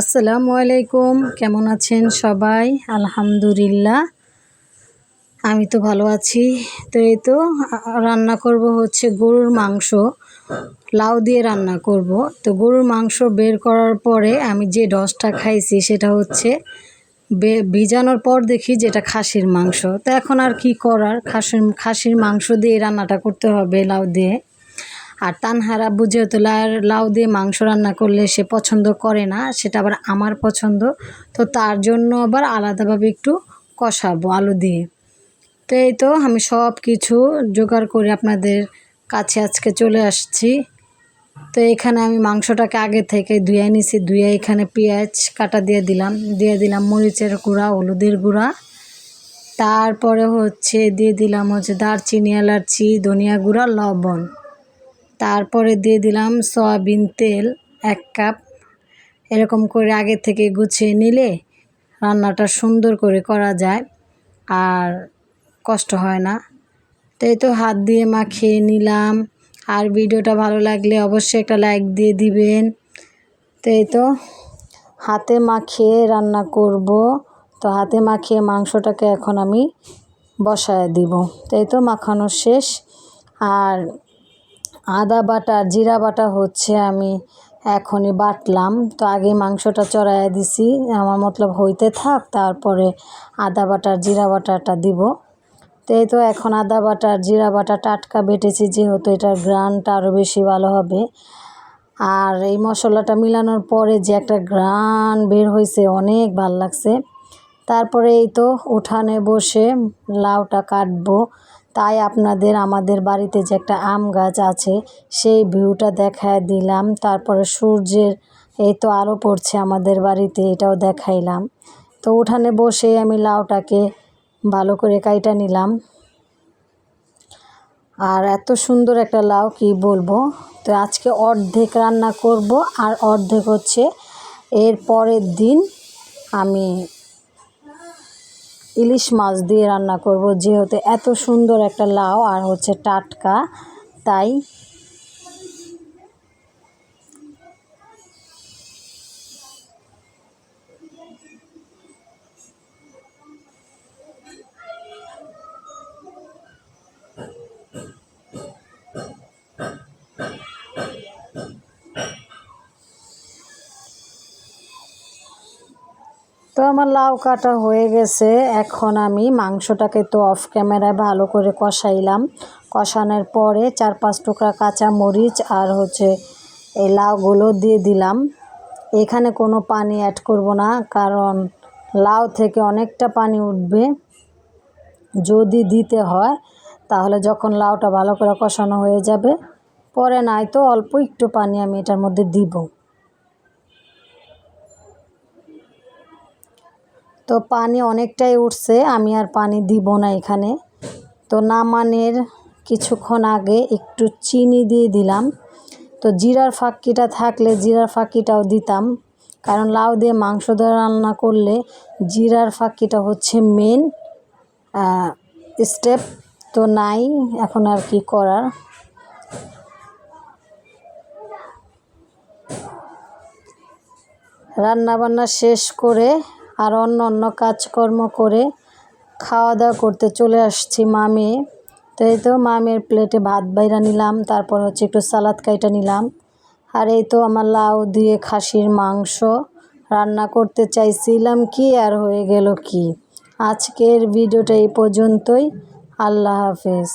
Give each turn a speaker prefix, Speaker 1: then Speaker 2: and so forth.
Speaker 1: আসসালামু আলাইকুম। কেমন আছেন সবাই? আলহামদুলিল্লাহ। আমি তো ভালো আছি। তো এই তো, রান্না করব হচ্ছে গরুর মাংস। লাউ দিয়ে রান্না করব। তো গরুর মাংস বের করার পরে আমি যে ডসটা খাইছি সেটা হচ্ছে ভিজানোর পর দেখি যেটা খাসির মাংস। তো এখন আর কি করার? খাসির খাসির মাংস দিয়ে রান্নাটা করতে হবে লাউ দিয়ে। আর তানহারা বুঝে তো লাউ দিয়ে মাংস রান্না করলে সে পছন্দ করে না, সেটা আবার আমার পছন্দ। তো তার জন্য আবার আলাদাভাবে একটু কষাবো আলু দিয়ে। তো এই তো আমি সব কিছু জোগাড় করে আপনাদের কাছে আজকে চলে আসছি। তো এখানে আমি মাংসটাকে আগে থেকে ধুয়ে নিছি, ধুয়ে এখানে পেঁয়াজ কাটা দিয়ে দিলাম। দিয়ে দিলাম মরিচের গুঁড়া, হলুদের গুঁড়া। তারপরে হচ্ছে দিয়ে দিলাম হচ্ছে দারচিনি, এলাচি, ধনিয়া গুঁড়া, লবণ। তারপরে দিয়ে দিলাম সয়াবিন তেল এক কাপ। এরকম করে আগে থেকে গুছিয়ে নিলে রান্নাটা সুন্দর করে করা যায় আর কষ্ট হয় না। তো এই তো হাত দিয়ে মাখিয়ে নিলাম। আর ভিডিওটা ভালো লাগলে অবশ্যই একটা লাইক দিয়ে দিবেন। তো এই তো হাতে মাখিয়ে রান্না করব। তো হাতে মাখিয়ে মাংসটাকে এখন আমি বসায় দিব। তো এই তো মাখানো শেষ। আর আদা বাটা, জিরা বাটা হচ্ছে আমি এখনই বাটলাম। তো আগে মাংসটা চড়াইয়া দিছি। আমার মতলব হইতে থাক, তারপরে আদা বাটার জিরা বাটাটা দিব। তো এই তো এখন আদা বাটার জিরা বাটা টাটকা বেটেছি, যেহেতু এটার গ্রানটা আরও বেশি ভালো হবে। আর এই মশলাটা মিলানোর পরে যে একটা গ্রান বের হয়েছে অনেক ভালো লাগছে। তারপরে এই তো উঠানে বসে লাউটা কাটবো। তাই আপনাদের, আমাদের বাড়িতে যে একটা আম গাছ আছে, সেই ভিউটা দেখায় দিলাম। তারপরে সূর্যের, এই তো আলো পড়ছে আমাদের বাড়িতে, এটাও দেখাইলাম। তো উঠানে বসে আমি লাউটাকে ভালো করে কাইটা নিলাম। আর এত সুন্দর একটা লাউ, কি বলব? তো আজকে অর্ধেক রান্না করব, আর অর্ধেক হচ্ছে এর পরের দিন আমি ইলিশ মাছ দিয়ে রান্না করব যেহেতু এত সুন্দর একটা লাউ আর হচ্ছে টাটকা তাই তো আমার লাউ কাটা হয়ে গেছে। এখন আমি মাংসটাকে তো অফ ক্যামেরায় ভালো করে কষাইলাম। কষানোর পরে চার পাঁচ টুকরা কাঁচা মরিচ আর হচ্ছে এই লাউগুলো দিয়ে দিলাম। এখানে কোনো পানি অ্যাড করব না, কারণ লাউ থেকে অনেকটা পানি উঠবে। যদি দিতে হয়, তাহলে যখন লাউটা ভালো করে কষানো হয়ে যাবে, পরে নাই তো অল্প একটু পানি আমি এটার মধ্যে দিব। তো পানি অনেকটাই উঠছে, আমি আর পানি দিব না এখানে। তো নামানের কিছুক্ষণ আগে একটু চিনি দিয়ে দিলাম। তো জিরার ফাঁকিটা থাকলে জিরার ফাঁকিটাও দিতাম, কারণ লাউ দিয়ে মাংস দিয়ে রান্না করলে জিরার ফাঁকিটা হচ্ছে মেন স্টেপ তো নাই, এখন আর কি করার। রান্না বান্না শেষ করে আর অন্য অন্য কাজকর্ম করে খাওয়া দাওয়া করতে চলে আসছি মামে। তো এই তো মামের প্লেটে ভাত বাইরা নিলাম, তারপর হচ্ছে একটু সালাদ কাইটা নিলাম। আর এই তো আমার লাউ দিয়ে খাসির মাংস রান্না করতে চাইছিলাম কি আর হয়ে গেল কি? আজকের ভিডিওটা এই পর্যন্তই। আল্লাহ হাফেজ।